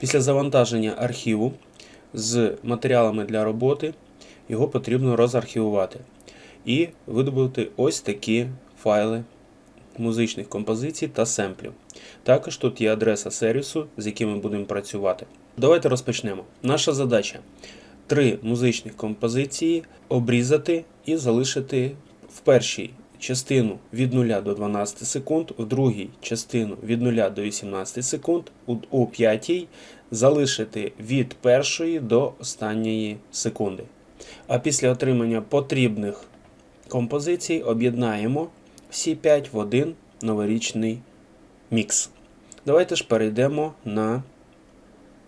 Після завантаження архіву з матеріалами для роботи його потрібно розархівувати і видобути ось такі файли музичних композицій та семплів. Також тут є адреса сервісу, з яким ми будемо працювати. Давайте розпочнемо. Наша задача три музичних композиції обрізати і залишити в першій частину від 0 до 12 секунд, в другій частину від 0 до 18 секунд, у- п'ятій залишити від першої до останньої секунди. А після отримання потрібних композицій об'єднаємо всі 5 в один новорічний мікс. Давайте ж перейдемо на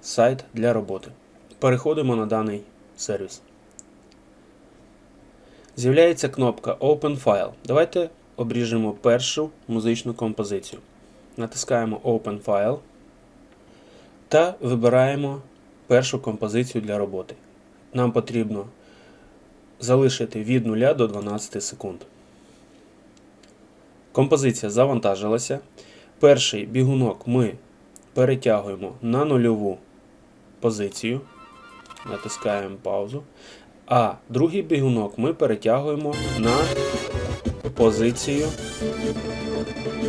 сайт для роботи. Переходимо на даний сервіс. З'являється кнопка Open File. Давайте обріжемо першу музичну композицію. Натискаємо Open File та вибираємо першу композицію для роботи. Нам потрібно залишити від 0 до 12 секунд. Композиція завантажилася. Перший бігунок ми перетягуємо на нульову позицію. Натискаємо паузу. А другий бігунок ми перетягуємо на позицію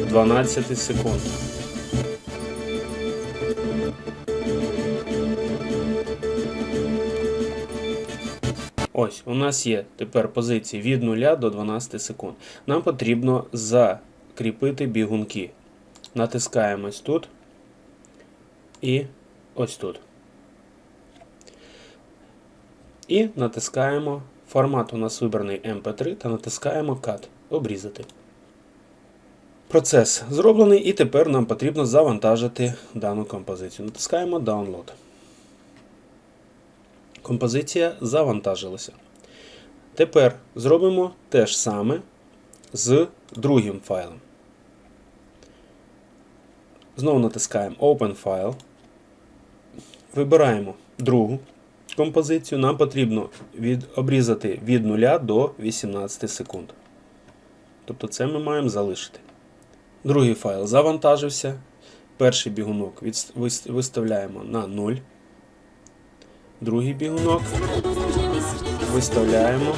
12 секунд. Ось, у нас є тепер позиції від 0 до 12 секунд. Нам потрібно закріпити бігунки. Натискаємо ось тут і ось тут. І натискаємо формат у нас вибраний MP3 та натискаємо Cut. Обрізати. Процес зроблений, і тепер нам потрібно завантажити дану композицію. Натискаємо Download. Композиція завантажилася. Тепер зробимо те ж саме з другим файлом. Знову натискаємо Open File. Вибираємо другу композицію. Нам потрібно від, обрізати від 0 до 18 секунд. Тобто це ми маємо залишити. Другий файл завантажився. Перший бігунок виставляємо на 0. Другий бігунок виставляємо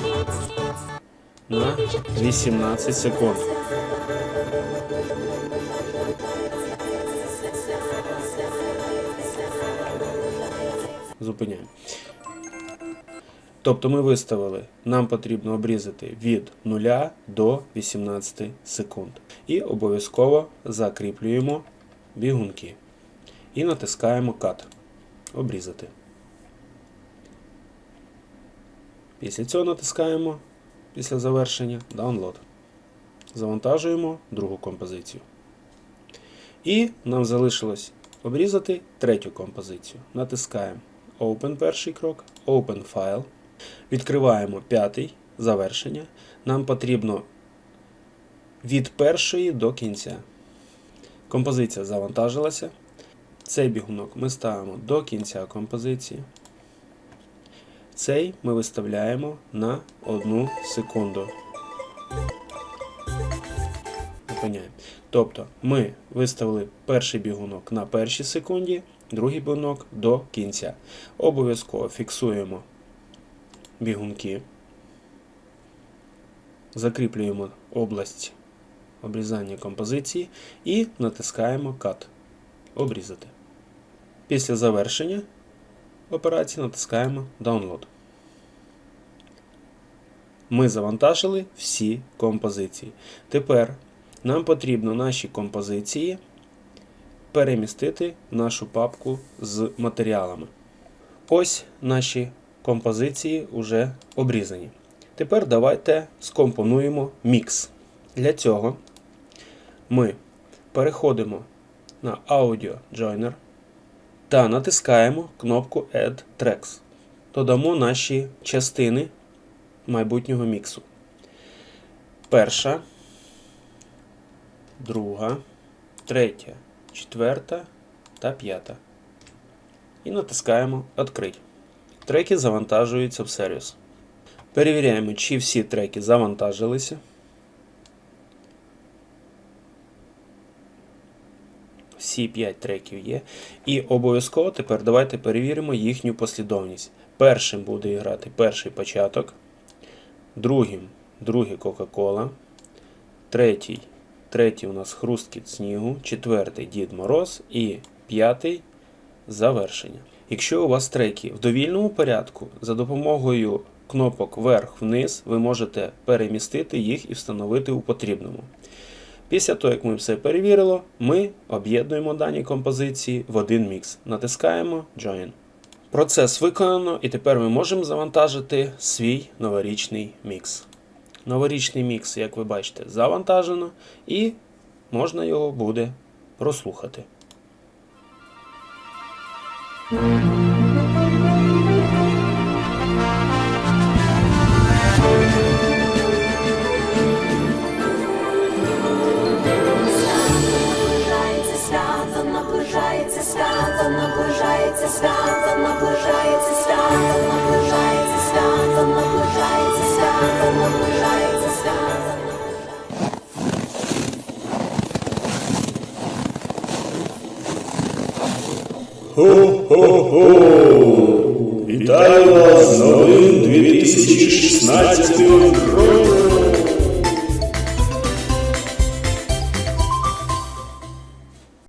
на 18 секунд. Зупиняємо. Тобто ми виставили, нам потрібно обрізати від 0 до 18 секунд. І обов'язково закріплюємо бігунки. І натискаємо Cut. Обрізати. Після цього натискаємо після завершення Download. Завантажуємо другу композицію. І нам залишилось обрізати третю композицію. Натискаємо Open перший крок, Open File. Відкриваємо п'ятий завершення. Нам потрібно від першої до кінця. Композиція завантажилася. Цей бігунок ми ставимо до кінця композиції. Цей ми виставляємо на 1 секунду. Зупиняємо. Тобто ми виставили перший бігунок на першій секунді, другий бігунок до кінця. Обов'язково фіксуємо бігунки, закріплюємо область обрізання композиції і натискаємо Cut. Обрізати. Після завершення операції натискаємо Download. Ми завантажили всі композиції. Тепер нам потрібно наші композиції перемістити в нашу папку з матеріалами. Ось наші композиції вже обрізані. Тепер давайте скомпонуємо мікс. Для цього ми переходимо на Audio Joiner та натискаємо кнопку Add Tracks. Додамо наші частини майбутнього міксу. Перша, друга, третя, четверта та п'ята. І натискаємо Открить. Треки завантажуються в сервіс. Перевіряємо, чи всі треки завантажилися. Всі всі 5 треків є. І обов'язково тепер давайте перевіримо їхню послідовність. Першим буде грати перший початок, другим другий Кока-Кола, третій, третій у нас хрусткіт снігу, четвертий Дід Мороз і п'ятий завершення. Якщо у вас треки в довільному порядку, за допомогою кнопок вверх-вниз ви можете перемістити їх і встановити у потрібному. Після того, як ми все перевірили, ми об'єднуємо дані композиції в один мікс. Натискаємо Join. Процес виконано, і тепер ми можемо завантажити свій новорічний мікс. Новорічний мікс, як ви бачите, завантажено, і можна його буде прослухати. Thank you. 2016 роком!